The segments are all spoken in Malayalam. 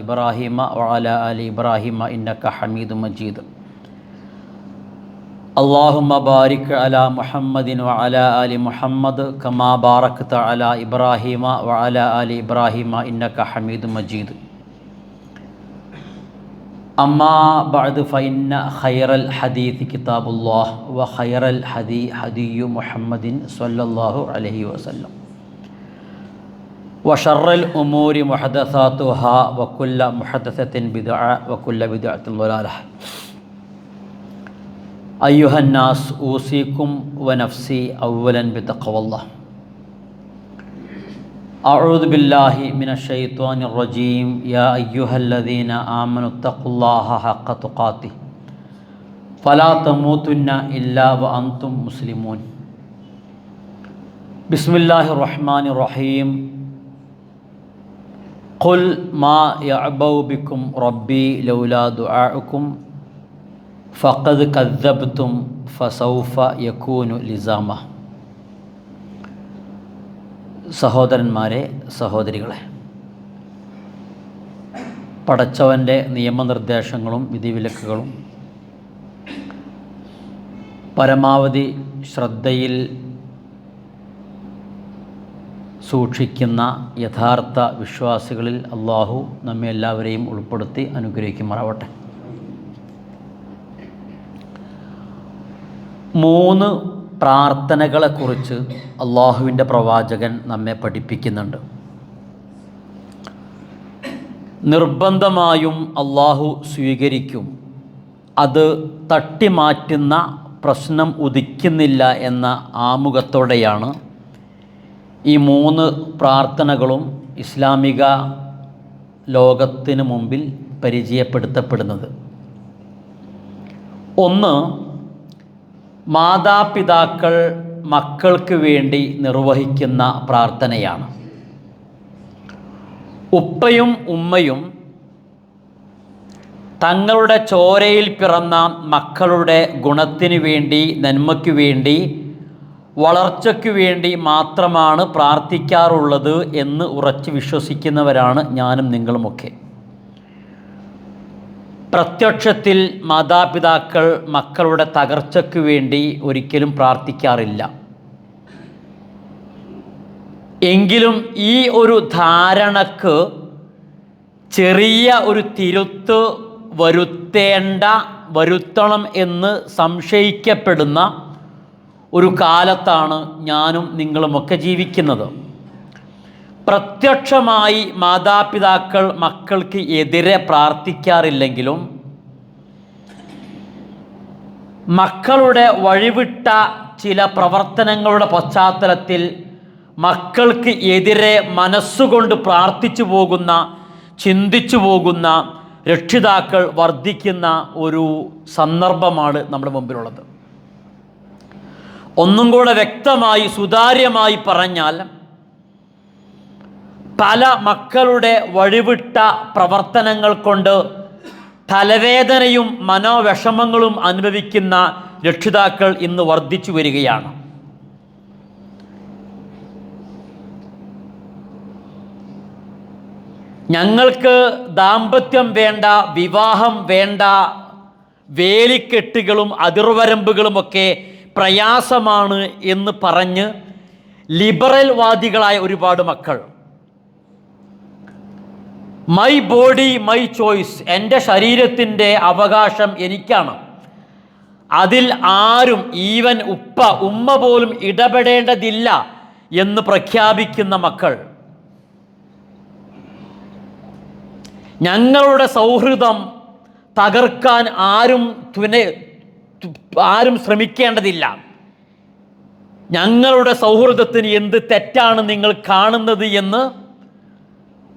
ഇബ്രാഹിമ വഅല അലി ഇബ്രാഹിമ ഇന്നക ഹമീദ് മജീദ്. അള്ളാഹുമ ബാരിക് അല മുഹമ്മദിൻ വഅല അലി മുഹമ്മദ് കമാ ബാറക്ത അല ഇബ്രാഹിമ വഅല അലി ഇബ്രാഹിമ ഇന്നക ഹമീദ് മജീദ്. അമ്മാ ബഅദ് ഫൈന്ന ഖൈറൽ ഹദീത്ത് കിതാബുല്ലാഹ് വ ഖൈറൽ ഹദി ഹദിയു മുഹമ്മദിൻ സല്ലല്ലാഹു അലൈഹി വസല്ലം. وشر الأمور محدثاتها وكل محدثة بدعة وكل بدعة ضلالة. أيها الناس أوصيكم ونفسي أولا بتقوى الله. أعوذ بالله من الشيطان الرجيم. يا أيها الذين آمنوا اتقوا الله حق تقاته. فلا تموتن إلا وأنتم مسلمون. بسم الله الرحمن الرحيم. ഖുൽ മാ യഅബൗബിക്കും റബ്ബി ലൗലാ ദുആഉകും ഫഖദ് കദ്ദബ്തും ഫസൗഫ യകൂനു ലിസാമ. സഹോദരന്മാരെ സഹോദരികളെ പടച്ചവന്റെ നിയമനിർദ്ദേശങ്ങളും വിധിവിലക്കുകളും പരമാവധി ശ്രദ്ധയിൽ സൂക്ഷിക്കുന്ന യഥാർത്ഥ വിശ്വാസികളിൽ അള്ളാഹു നമ്മെ എല്ലാവരെയും ഉൾപ്പെടുത്തി അനുഗ്രഹിക്കുമാറാവട്ടെ. മൂന്ന് പ്രാർത്ഥനകളെക്കുറിച്ച് അള്ളാഹുവിന്റെ പ്രവാചകൻ നമ്മെ പഠിപ്പിക്കുന്നുണ്ട്. നിർബന്ധമായും അള്ളാഹു സ്വീകരിക്കും. അത് തട്ടിമാറ്റുന്ന പ്രശ്നം ഉദിക്കുന്നില്ല എന്ന ആമുഖത്തോടെയാണ് ഈ മൂന്ന് പ്രാർത്ഥനകളും ഇസ്ലാമിക ലോകത്തിന് മുമ്പിൽ പരിചയപ്പെടുത്തപ്പെടുന്നത്. ഒന്ന് മാതാപിതാക്കൾ മക്കൾക്ക് വേണ്ടി നിർവഹിക്കുന്ന പ്രാർത്ഥനയാണ്. ഉപ്പയും ഉമ്മയും തങ്ങളുടെ ചോരയിൽ പിറന്ന മക്കളുടെ ഗുണത്തിന് വേണ്ടി നന്മയ്ക്ക് വേണ്ടി വളർച്ചയ്ക്ക് വേണ്ടി മാത്രമാണ് പ്രാർത്ഥിക്കാറുള്ളത് എന്ന് ഉറച്ചു വിശ്വസിക്കുന്നവരാണ് ഞാനും നിങ്ങളുമൊക്കെ. പ്രത്യക്ഷത്തിൽ മാതാപിതാക്കൾ മക്കളുടെ തകർച്ചയ്ക്ക് വേണ്ടി ഒരിക്കലും പ്രാർത്ഥിക്കാറില്ല. എങ്കിലും ഈ ഒരു ധാരണക്ക് ചെറിയ ഒരു തിരുത്ത് വരുത്തേണ്ട വരുത്തണം എന്ന് സംശയിക്കപ്പെടുന്ന ഒരു കാലത്താണ് ഞാനും നിങ്ങളുമൊക്കെ ജീവിക്കുന്നത്. പ്രത്യക്ഷമായി മാതാപിതാക്കൾ മക്കൾക്ക് എതിരെ പ്രാർത്ഥിക്കാറില്ലെങ്കിലും മക്കളുടെ വഴിവിട്ട ചില പ്രവർത്തനങ്ങളുടെ പശ്ചാത്തലത്തിൽ മക്കൾക്ക് എതിരെ മനസ്സുകൊണ്ട് പ്രാർത്ഥിച്ചു പോകുന്ന ചിന്തിച്ചു പോകുന്ന രക്ഷിതാക്കൾ വർദ്ധിക്കുന്ന ഒരു സന്ദർഭമാണ് നമ്മുടെ മുമ്പിലുള്ളത്. ഒന്നും കൂടെ വ്യക്തമായി സുതാര്യമായി പറഞ്ഞാൽ പല മക്കളുടെ വഴിവിട്ട പ്രവർത്തനങ്ങൾ കൊണ്ട് തലവേദനയും മനോവിഷമങ്ങളും അനുഭവിക്കുന്ന രക്ഷിതാക്കൾ ഇന്ന് വർദ്ധിച്ചു വരികയാണ്. ഞങ്ങൾക്ക് ദാമ്പത്യം വേണ്ട വിവാഹം വേണ്ട വേലിക്കെട്ടുകളും അതിർവരമ്പുകളുമൊക്കെ പ്രയാസമാണ് എന്ന് പറഞ്ഞ് ലിബറൽ വാദികളായ ഒരുപാട് മക്കൾ. മൈ ബോഡി മൈ ചോയ്സ് എന്റെ ശരീരത്തിന്റെ അവകാശം എനിക്കാണ്. അതിൽ ആരും ഈവൻ ഉപ്പ ഉമ്മ പോലും ഇടപെടേണ്ടതില്ല എന്ന് പ്രഖ്യാപിക്കുന്ന മക്കൾ. ഞങ്ങളുടെ സൗഹൃദം തകർക്കാൻ ആരും തുന ആരും ശ്രമിക്കേണ്ടതില്ല. ഞങ്ങളുടെ സൗഹൃദത്തിന് എന്ത് തെറ്റാണ് നിങ്ങൾ കാണുന്നത് എന്ന്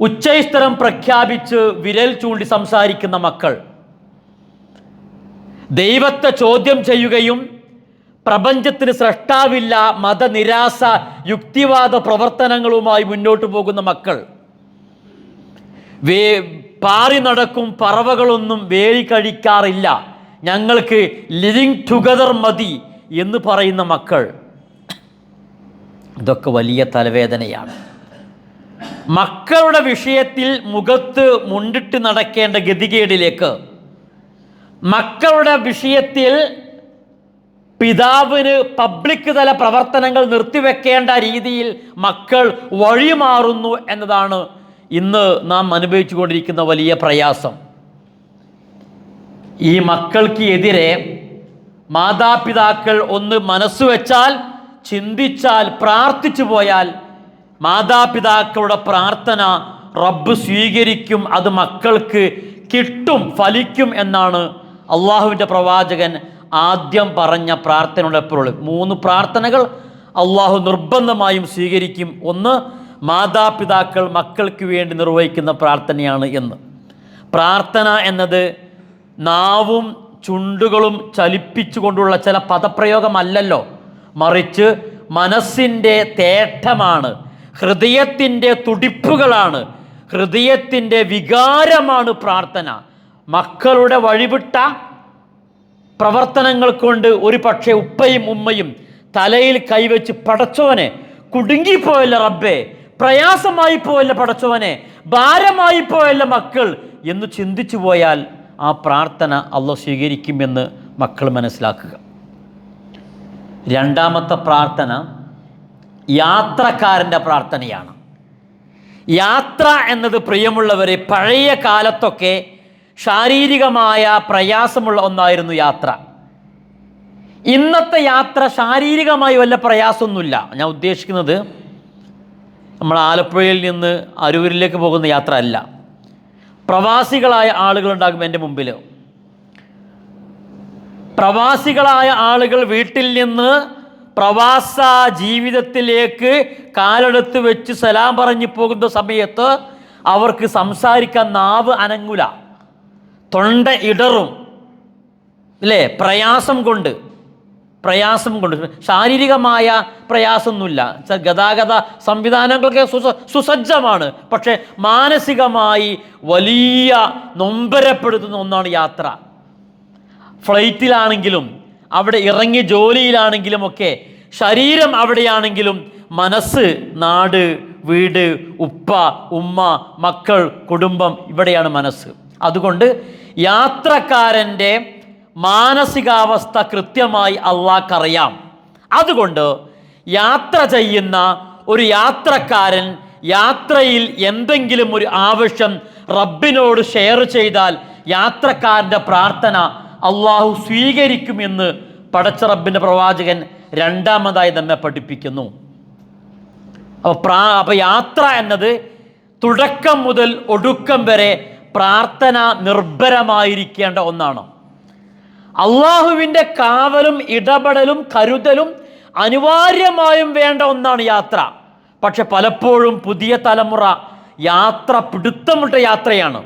ഉച്ചൈസ്തരം പ്രഖ്യാപിച്ച് വിരൽ ചൂണ്ടി സംസാരിക്കുന്ന മക്കൾ. ദൈവത്തെ ചോദ്യം ചെയ്യുകയും പ്രപഞ്ചത്തിന് സൃഷ്ടാവില്ല മതനിരാശ യുക്തിവാദ പ്രവർത്തനങ്ങളുമായി മുന്നോട്ട് പോകുന്ന മക്കൾ. വേ പാറി നടക്കും പറവകളൊന്നും വേലി കഴിക്കാറില്ല. ഞങ്ങൾക്ക് ലിവിങ് ടുഗദർ മതി എന്ന് പറയുന്ന മക്കൾ. ഇതൊക്കെ വലിയ തലവേദനയാണ്. മക്കളുടെ വിഷയത്തിൽ മുഖത്ത് മുണ്ടിട്ട് നടക്കേണ്ട ഗതികേടിലേക്ക്. മക്കളുടെ വിഷയത്തിൽ പിതാവിന് പബ്ലിക് തല പ്രവർത്തനങ്ങൾ നിർത്തിവെക്കേണ്ട രീതിയിൽ മക്കൾ വഴിമാറുന്നു എന്നതാണ് ഇന്ന് നാം അനുഭവിച്ചുകൊണ്ടിരിക്കുന്ന വലിയ പ്രയാസം. ഈ മക്കൾക്ക് എതിരെ മാതാപിതാക്കൾ ഒന്ന് മനസ്സ് വെച്ചാൽ ചിന്തിച്ചാൽ പ്രാർത്ഥിച്ചു പോയാൽ മാതാപിതാക്കളുടെ പ്രാർത്ഥന റബ്ബ് സ്വീകരിക്കും അത് മക്കൾക്ക് കിട്ടും ഫലിക്കും എന്നാണ് അള്ളാഹുവിന്റെ പ്രവാചകൻ ആദ്യം പറഞ്ഞ പ്രാർത്ഥനയുടെ എപ്പോഴും മൂന്ന് പ്രാർത്ഥനകൾ അള്ളാഹു നിർബന്ധമായും സ്വീകരിക്കും. ഒന്ന് മാതാപിതാക്കൾ മക്കൾക്ക് വേണ്ടി നിർവഹിക്കുന്ന പ്രാർത്ഥനയാണ് എന്ന്. പ്രാർത്ഥന എന്നത് നാവും ചുണ്ടുകളും ചലിപ്പിച്ചുകൊണ്ടുള്ള ചില പദപ്രയോഗമല്ലല്ലോ. മറിച്ച് മനസ്സിന്റെ തേട്ടമാണ് ഹൃദയത്തിന്റെ തുടിപ്പുകളാണ് ഹൃദയത്തിന്റെ വികാരമാണ് പ്രാർത്ഥന. മക്കളുടെ വഴിവിട്ട പ്രവർത്തനങ്ങൾ കൊണ്ട് ഒരു പക്ഷേ ഉപ്പയും ഉമ്മയും തലയിൽ കൈവച്ച് പടച്ചവനെ കുടുങ്ങിപ്പോയല്ല റബ്ബേ പ്രയാസമായി പോയല്ല പടച്ചവനെ ഭാരമായി പോയല്ല മക്കൾ എന്ന് ചിന്തിച്ചു പോയാൽ ആ പ്രാർത്ഥന അള്ള സ്വീകരിക്കുമെന്ന് മക്കൾ മനസ്സിലാക്കുക. രണ്ടാമത്തെ പ്രാർത്ഥന യാത്രക്കാരന്റെ പ്രാർത്ഥനയാണ്. യാത്ര എന്നത് പ്രിയമുള്ളവരെ പഴയ കാലത്തൊക്കെ ശാരീരികമായ പ്രയാസമുള്ള ഒന്നായിരുന്നു യാത്ര. ഇന്നത്തെ യാത്ര ശാരീരികമായി വല്ല പ്രയാസമൊന്നുമില്ല. ഞാൻ ഉദ്ദേശിക്കുന്നത് നമ്മൾ ആലപ്പുഴയിൽ നിന്ന് അരൂരിലേക്ക് പോകുന്ന യാത്ര അല്ല. പ്രവാസികളായ ആളുകളുണ്ടാകും എന്റെ മുമ്പിൽ പ്രവാസികളായ ആളുകൾ വീട്ടിൽ നിന്ന് പ്രവാസ ജീവിതത്തിലേക്ക് കാലെടുത്ത് വെച്ച് സലാം പറഞ്ഞു പോകുന്ന സമയത്ത് അവർക്ക് സംസാരിക്കാൻ നാവ് അനങ്ങുല. തൊണ്ട ഇടറും. അല്ലേ പ്രയാസം കൊണ്ട്. പ്രയാസം കൊണ്ട് ശാരീരികമായ പ്രയാസമൊന്നുമില്ല. ഗതാഗത സംവിധാനങ്ങളൊക്കെ സുസ സുസജ്ജമാണ്. പക്ഷേ മാനസികമായി വലിയ നൊമ്പരപ്പെടുത്തുന്ന ഒന്നാണ് യാത്ര. ഫ്ലൈറ്റിലാണെങ്കിലും അവിടെ ഇറങ്ങി ജോലിയിലാണെങ്കിലും ഒക്കെ ശരീരം അവിടെയാണെങ്കിലും മനസ്സ് നാട് വീട് ഉപ്പ ഉമ്മ മക്കൾ കുടുംബം ഇവിടെയാണ് മനസ്സ്. അതുകൊണ്ട് യാത്രക്കാരന്റെ മാനസികാവസ്ഥ കൃത്യമായി അള്ളാഹ്ക്കറിയാം. അതുകൊണ്ട് യാത്ര ചെയ്യുന്ന ഒരു യാത്രക്കാരൻ യാത്രയിൽ എന്തെങ്കിലും ഒരു ആവശ്യം റബ്ബിനോട് ഷെയർ ചെയ്താൽ യാത്രക്കാരന്റെ പ്രാർത്ഥന അള്ളാഹു സ്വീകരിക്കുമെന്ന് പടച്ച റബ്ബിന്റെ പ്രവാചകൻ രണ്ടാമതായി നമ്മെ പഠിപ്പിക്കുന്നു. അപ്പോൾ പ്രാ അപ്പോൾ യാത്ര എന്നത് തുടക്കം മുതൽ ഒടുക്കം വരെ പ്രാർത്ഥന നിർഭരമായിരിക്കേണ്ട ഒന്നാണ്. അള്ളാഹുവിന്റെ കാവലും ഇടപെടലും കരുതലും അനിവാര്യമായും വേണ്ട ഒന്നാണ് യാത്ര. പക്ഷെ പലപ്പോഴും പുതിയ തലമുറ യാത്ര പിടുത്തമിട്ട യാത്രയാണ്.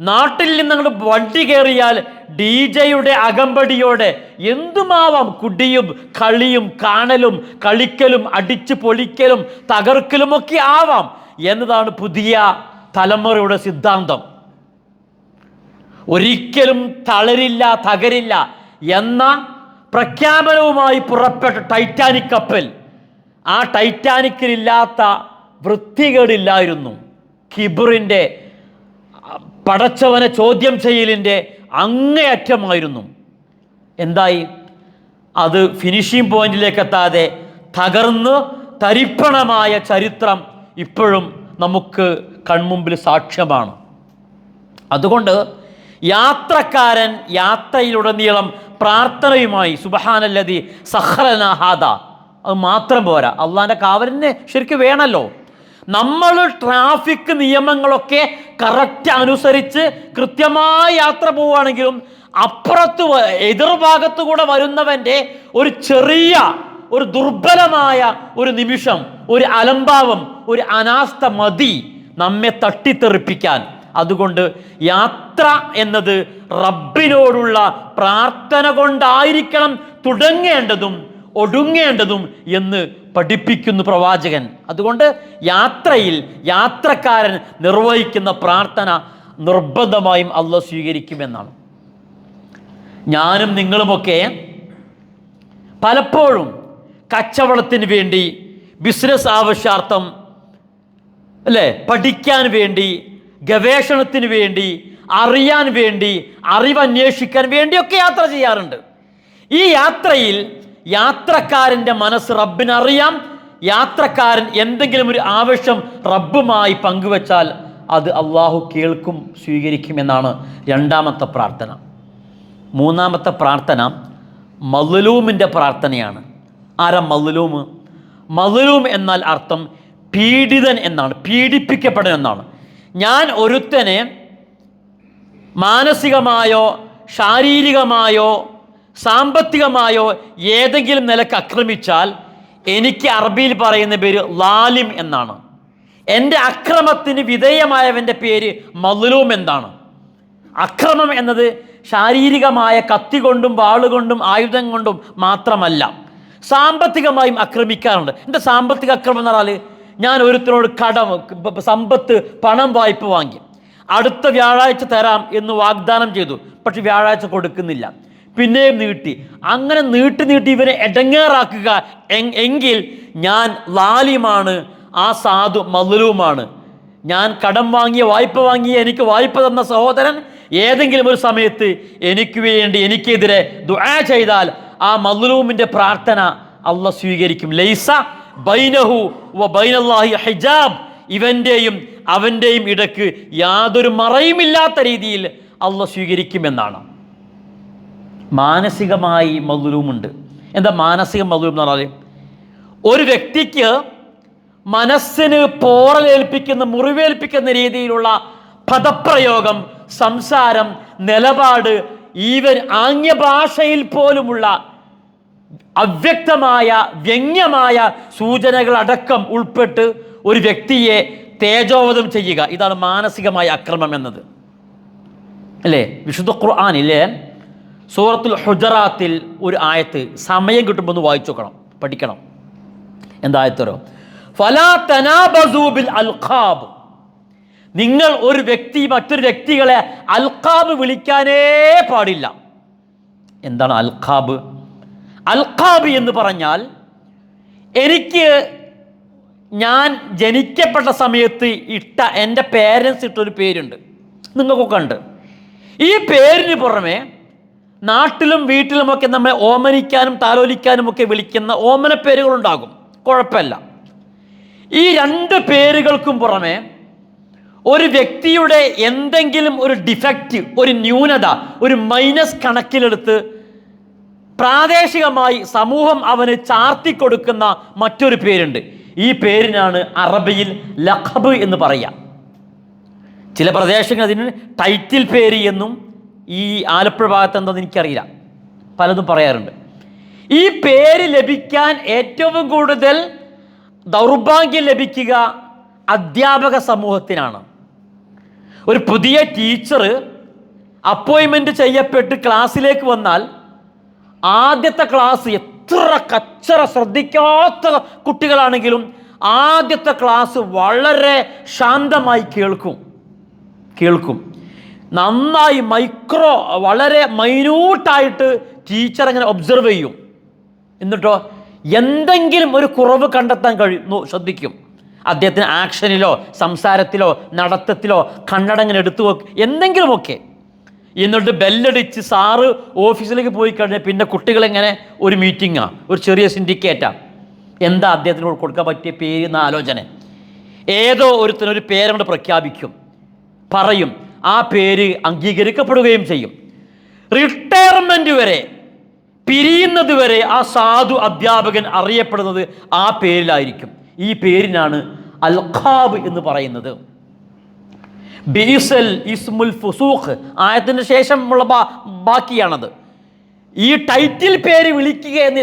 നാട്ടിൽ നിന്ന് അങ്ങോട്ട് വണ്ടി കയറിയാൽ ഡി ജെയുടെ അകമ്പടിയോടെ എന്തുമാവാം കുടിയും കളിയും കാണലും കളിക്കലും അടിച്ചു പൊളിക്കലും തകർക്കലും ഒക്കെ ആവാം എന്നതാണ് പുതിയ തലമുറയുടെ സിദ്ധാന്തം. ഒരിക്കലും തളരില്ല തകരില്ല എന്ന പ്രഖ്യാപനവുമായി പുറപ്പെട്ട ടൈറ്റാനിക് കപ്പൽ ആ ടൈറ്റാനിക്കിലില്ലാത്ത വൃത്തികേടില്ലായിരുന്നു. കിബുറിന്റെ പടച്ചവനെ ചോദ്യം ചെയ്യലിന്റെ അങ്ങേയറ്റമായിരുന്നു. എന്തായി? അത് ഫിനിഷിംഗ് പോയിന്റിലേക്ക് എത്താതെ തകർന്ന് തരിപ്പണമായ ചരിത്രം ഇപ്പോഴും നമുക്ക് കൺമുമ്പിൽ സാക്ഷ്യമാണ്. അതുകൊണ്ട് യാത്രക്കാരൻ യാത്രയിലുടനീളം പ്രാർത്ഥനയുമായി സുബഹാനല്ലതി സഹ്റനാഹാദ അത് മാത്രം പോരാ. അള്ളാന്റെ കാവലിനെ ശരിക്കും വേണമല്ലോ നമ്മൾ ട്രാഫിക് നിയമങ്ങളൊക്കെ കറക്റ്റ് അനുസരിച്ച് കൃത്യമായ യാത്ര പോവുകയാണെങ്കിലും അപ്പുറത്ത് എതിർഭാഗത്തു കൂടെ വരുന്നവന്റെ ഒരു ചെറിയ ഒരു ദുർബലമായ ഒരു നിമിഷം ഒരു അലംഭാവം ഒരു അനാസ്ഥ മതി നമ്മെ തട്ടിത്തെറിപ്പിക്കാൻ. അതുകൊണ്ട് യാത്ര എന്നത് റബ്ബിനോടുള്ള പ്രാർത്ഥന കൊണ്ടായിരിക്കണം തുടങ്ങേണ്ടതും ഒടുങ്ങേണ്ടതും എന്ന് പഠിപ്പിക്കുന്നു പ്രവാചകൻ. അതുകൊണ്ട് യാത്രയിൽ യാത്രക്കാരൻ നിർവഹിക്കുന്ന പ്രാർത്ഥന നിർബന്ധമായും അല്ല സ്വീകരിക്കുമെന്നാണ്. ഞാനും നിങ്ങളുമൊക്കെ പലപ്പോഴും കച്ചവടത്തിന് വേണ്ടി ബിസിനസ് ആവശ്യാർത്ഥം അല്ലേ പഠിക്കാൻ വേണ്ടി ഗവേഷണത്തിന് വേണ്ടി അറിയാൻ വേണ്ടി അറിവന്വേഷിക്കാൻ വേണ്ടിയൊക്കെ യാത്ര ചെയ്യാറുണ്ട്. ഈ യാത്രയിൽ യാത്രക്കാരന്റെ മനസ്സ് റബ്ബിനറിയാം. യാത്രക്കാരൻ എന്തെങ്കിലും ഒരു ആവശ്യം റബ്ബുമായി പങ്കുവച്ചാൽ അത് അള്ളാഹു കേൾക്കും സ്വീകരിക്കും എന്നാണ് രണ്ടാമത്തെ പ്രാർത്ഥന. മൂന്നാമത്തെ പ്രാർത്ഥന മദ്ലൂമിന്റെ പ്രാർത്ഥനയാണ്. ആരാ മദ്ലൂം? മദ്ലൂം എന്നാൽ അർത്ഥം പീഡിതൻ എന്നാണ് പീഡിപ്പിക്കപ്പെടും എന്നാണ് ഞാൻ ഒരുത്തനെ മാനസികമായോ ശാരീരികമായോ സാമ്പത്തികമായോ ഏതെങ്കിലും നിലയ്ക്ക് ആക്രമിച്ചാൽ എനിക്ക് അറബിയിൽ പറയുന്ന പേര് ലാലിം എന്നാണ്. എന്റെ അക്രമത്തിന് വിധേയമായവന്റെ പേര് മദ്ലൂം എന്താണ് അക്രമം എന്നത് ശാരീരികമായ കത്തി കൊണ്ടും വാളുകൊണ്ടും ആയുധം കൊണ്ടും മാത്രമല്ല സാമ്പത്തികമായും ആക്രമിക്കാറുണ്ട്. എന്റെ സാമ്പത്തിക അക്രമം എന്ന് പറഞ്ഞാൽ ഞാൻ ഒരുത്തരോട് കടം സമ്പത്ത് പണം വായ്പ വാങ്ങി. അടുത്ത വ്യാഴാഴ്ച തരാം എന്ന് വാഗ്ദാനം ചെയ്തു. പക്ഷെ വ്യാഴാഴ്ച കൊടുക്കുന്നില്ല. പിന്നെയും നീട്ടി. അങ്ങനെ നീട്ടി നീട്ടി ഇവരെ എടങ്ങേറാക്കുക എങ്കിൽ ഞാൻ ലാലിയുമാണ് ആ സാധു മല്ലലുമാണ് ഞാൻ കടം വാങ്ങിയ വായ്പ വാങ്ങിയ എനിക്ക് വായ്പ തന്ന സഹോദരൻ ഏതെങ്കിലും ഒരു സമയത്ത് എനിക്ക് വേണ്ടി എനിക്കെതിരെ ദുആ ചെയ്താൽ ആ മദ്ലൂമിന്റെ പ്രാർത്ഥന അള്ള സ്വീകരിക്കും. ലൈസ ബൈനഹു വ ബൈനല്ലാഹി ഹിജാബ്. ഇവന്റെയും അവന്റെയും ഇടയ്ക്ക് യാതൊരു മറയുമില്ലാത്ത രീതിയിൽ അള്ള സ്വീകരിക്കുമെന്നാണ്. മാനസികമായി മധുരവുമുണ്ട് എന്താ മാനസിക മധുരം എന്ന് പറഞ്ഞാൽ ഒരു വ്യക്തിക്ക് മനസ്സിന് പോറലേൽപ്പിക്കുന്ന മുറിവേൽപ്പിക്കുന്ന രീതിയിലുള്ള പദപ്രയോഗം സംസാരം നിലപാട് ഈവൻ ആംഗ്യഭാഷയിൽ പോലുമുള്ള അവ്യക്തമായ വ്യംഗ്യമായ സൂചനകളടക്കം ഉൾപ്പെട്ട് ഒരു വ്യക്തിയെ തേജോവധം ചെയ്യുക. ഇതാണ് മാനസികമായ അക്രമം എന്നത്. അല്ലേ? വിശുദ്ധ ഖുർആാനില്ലേ സൂറത്തുൽ ഹുജറാത്തിൽ ഒരു ആയത്ത് സമയം കിട്ടുമ്പോൾ ഒന്ന് വായിച്ചു നോക്കണം പഠിക്കണം. എന്തായത്തരോ ഫലാ തനാബസൂബിൽ അൽഖാബ്. നിങ്ങൾ ഒരു വ്യക്തി മറ്റൊരു വ്യക്തികളെ അൽഖാബ് വിളിക്കാനേ പാടില്ല. എന്താണ് അൽഖാബ്? അൽഖാബ് എന്ന് പറഞ്ഞാൽ എനിക്ക് ഞാൻ ജനിക്കപ്പെട്ട സമയത്ത് ഇട്ട എന്റെ പേരൻസ് ഇട്ടൊരു പേരുണ്ട്. നിങ്ങൾക്കൊക്കെ ഉണ്ട്. ഈ പേരിന് പുറമെ നാട്ടിലും വീട്ടിലുമൊക്കെ നമ്മെ ഓമനിക്കാനും താലോലിക്കാനും ഒക്കെ വിളിക്കുന്ന ഓമന പേരുകളുണ്ടാകും. കുഴപ്പമില്ല. ഈ രണ്ട് പേരുകൾക്കും പുറമെ ഒരു വ്യക്തിയുടെ എന്തെങ്കിലും ഒരു ഡിഫക്റ്റ് ഒരു ന്യൂനത ഒരു മൈനസ് കണക്കിലെടുത്ത് പ്രാദേശികമായി സമൂഹം അവന് ചാർത്തിക്കൊടുക്കുന്ന മറ്റൊരു പേരുണ്ട്. ഈ പേരിനാണ് അറബിയിൽ ലഖബ് എന്ന് പറയുക. ചില പ്രദേശങ്ങൾ അതിന് ടൈറ്റിൽ പേര് എന്നും ഈ ആലപ്പുഴ ഭാഗത്ത് എന്താണെന്ന് എനിക്കറിയില്ല. പലതും പറയാറുണ്ട്. ഈ പേര് ലഭിക്കാൻ ഏറ്റവും കൂടുതൽ ദൗർഭാഗ്യം ലഭിക്കുക അധ്യാപക സമൂഹത്തിനാണ്. ഒരു പുതിയ ടീച്ചർ അപ്പോയിൻമെന്റ് ചെയ്യപ്പെട്ട് ക്ലാസ്സിലേക്ക് വന്നാൽ ആദ്യത്തെ ക്ലാസ് എത്ര കച്ചറ ശ്രദ്ധിക്കാത്ത കുട്ടികളാണെങ്കിലും ആദ്യത്തെ ക്ലാസ് വളരെ ശാന്തമായി കേൾക്കും. കേൾക്കും. നന്നായി മൈക്രോ വളരെ മൈന്യൂട്ടായിട്ട് ടീച്ചർ അങ്ങനെ ഒബ്സർവ് ചെയ്യും. എന്നിട്ടോ? എന്തെങ്കിലും ഒരു കുറവ് കണ്ടെത്താൻ കഴിയുന്നു ശ്രദ്ധിക്കും. അദ്ദേഹത്തിന് ആക്ഷനിലോ സംസാരത്തിലോ നടത്തത്തിലോ കണ്ണടങ്ങനെ എടുത്തു എന്തെങ്കിലുമൊക്കെ. എന്നിട്ട് ബെല്ലടിച്ച് സാറ് ഓഫീസിലേക്ക് പോയി കഴിഞ്ഞാൽ പിന്നെ കുട്ടികളെങ്ങനെ ഒരു മീറ്റിങ്ങാ ഒരു ചെറിയ സിൻഡിക്കേറ്റാണ് എന്താ അദ്ദേഹത്തിന് കൊടുക്കാൻ പറ്റിയ പേര് എന്ന ആലോചന. ഏതോ ഒരുത്തിനൊരു പേരങ്ങോട്ട് പ്രഖ്യാപിക്കും. പറയും ആ പേര് അംഗീകരിക്കപ്പെടുകയും ചെയ്യും. റിട്ടയർമെന്റ് വരെ പിരിയുന്നത് വരെ ആ സാധു അധ്യാപകൻ അറിയപ്പെടുന്നത് ആ പേരിലായിരിക്കും. ഈ പേരിനാണ് അൽഖാബ് എന്ന് പറയുന്നത്. ബീസൽ ഇസ്മുൽ ഫുസൂഖ്. ആയത്തിന് ശേഷമുള്ള ബാക്കിയാണത്. ഈ ടൈറ്റിൽ പേര് വിളിക്കുക എന്ന്